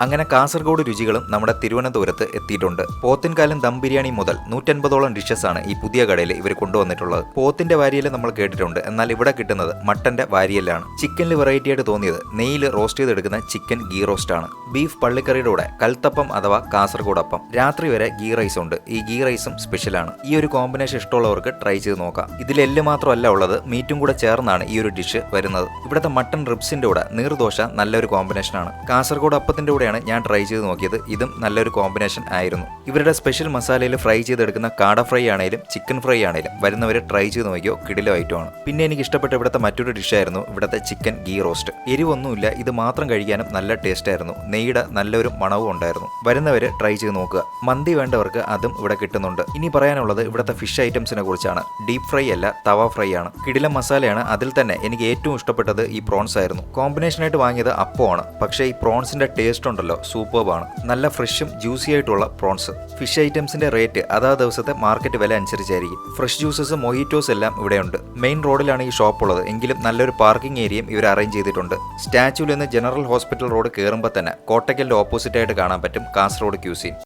അങ്ങനെ കാസർഗോഡ് രുചികളും നമ്മുടെ തിരുവനന്തപുരത്ത് എത്തിയിട്ടുണ്ട്. പോത്തിൻകാലം ദം ബിരിയാണി മുതൽ നൂറ്റൻപതോളം ഡിഷസ് ആണ് ഈ പുതിയ കടയിൽ ഇവർ കൊണ്ടുവന്നിട്ടുള്ളത്. പോത്തിന്റെ വാരിയൽ നമ്മൾ കേട്ടിട്ടുണ്ട്. എന്നാൽ ഇവിടെ കിട്ടുന്നത് മട്ടന്റെ വാരിയലാണ് ചിക്കനിൽ വെറൈറ്റി ആയിട്ട് തോന്നിയത് നെയ്യിൽ റോസ്റ്റ് ചെയ്തെടുക്കുന്ന ചിക്കൻ ഗീ റോസ്റ്റ് ആണ്. ബീഫ് പള്ളിക്കറിയുടെ കൂടെ കൽത്തപ്പം അഥവാ കാസർഗോഡ് അപ്പം രാത്രി വരെ ഗീ റൈസ് ഉണ്ട്. ഈ ഗീ റൈസും സ്പെഷ്യലാണ് ഈ ഒരു കോമ്പിനേഷൻ ഇഷ്ടമുള്ളവർക്ക് ട്രൈ ചെയ്ത് നോക്കാം. ഇതിൽ എല്ല് മാത്രമല്ല ഉള്ളത്. മീറ്റും കൂടെ ചേർന്നാണ് ഈ ഒരു ഡിഷ് വരുന്നത്. ഇവിടുത്തെ മട്ടൺ റിബ്സിന്റെ കൂടെ നീർദോശ നല്ലൊരു കോമ്പിനേഷൻ ആണ്. കാസർഗോഡ് അപ്പത്തിന്റെ കൂടെയാണ് ഞാൻ ട്രൈ ചെയ്ത് നോക്കിയത്. ഇതും നല്ലൊരു കോമ്പിനേഷൻ ആയിരുന്നു. ഇവരുടെ സ്പെഷ്യൽ മസാലയിൽ ഫ്രൈ ചെയ്തെടുക്കുന്ന കാട ഫ്രൈ ആണെങ്കിലും ചിക്കൻ ഫ്രൈ ആണെങ്കിലും വരുന്നവർ ട്രൈ ചെയ്ത് നോക്കിയോ? കിടിലോ ഐറ്റമാണ്. പിന്നെ എനിക്ക് ഇഷ്ടപ്പെട്ട ഇവിടുത്തെ മറ്റൊരു ഡിഷായിരുന്നു ഇവിടുത്തെ ചിക്കൻ ഗീ റോസ്റ്റ് എരിവൊന്നുമില്ല ഇത് മാത്രം കഴിക്കാനും നല്ല ടേസ്റ്റ് ആയിരുന്നു. നെയ്യുടെ നല്ലൊരു മണവും ഉണ്ടായിരുന്നു. വരുന്നവർ ട്രൈ ചെയ്ത് നോക്കുക. മന്തി വേണ്ടവർക്ക് അതും ഇവിടെ കിട്ടുന്നുണ്ട്. ഇനി പറയാനുള്ളത് ഇവിടുത്തെ ഫിഷ് ഐറ്റംസിനെ കുറിച്ചാണ്. ഡീപ് ഫ്രൈ അല്ല തവ ഫ്രൈ ആണ്. കിടില മസാലയാണ് അതിൽ തന്നെ എനിക്ക് ഏറ്റവും ഇഷ്ടപ്പെട്ടത് ഈ പ്രോൺസ് ആയിരുന്നു. കോമ്പിനേഷനായിട്ട് വാങ്ങിയത് അപ്പമാണ്. പക്ഷേ ഈ പ്രോൺസിന്റെ ടേസ്റ്റ് ഉണ്ടല്ലോ സൂപ്പർബാണ് നല്ല ഫ്രഷും ജ്യൂസി ആയിട്ടുള്ള പ്രോൺസ് ഫിഷ് ഐറ്റംസിന്റെ റേറ്റ് അതാ ദിവസത്തെ മാർക്കറ്റ് വില അനുസരിച്ചായിരിക്കും. ഫ്രഷ് ജ്യൂസസ് മൊഹിറ്റോസ് എല്ലാം ഇവിടെയുണ്ട്. മെയിൻ റോഡിലാണ് ഈ ഷോപ്പ് ഉള്ളത്. എങ്കിലും നല്ലൊരു പാർക്കിംഗ് ഏരിയയും ഇവർ അറേഞ്ച് ചെയ്തിട്ടുണ്ട്. സ്റ്റാച്യൂവിൽ നിന്ന് ജനറൽ ഹോസ്പിറ്റൽ റോഡ് കയറുമ്പോൾ തന്നെ കോട്ടയ്ക്കലിന്റെ ഓപ്പോസിറ്റ് ആയിട്ട് കാണാൻ പറ്റും. കാസർഗോഡ് ക്യൂസീൻ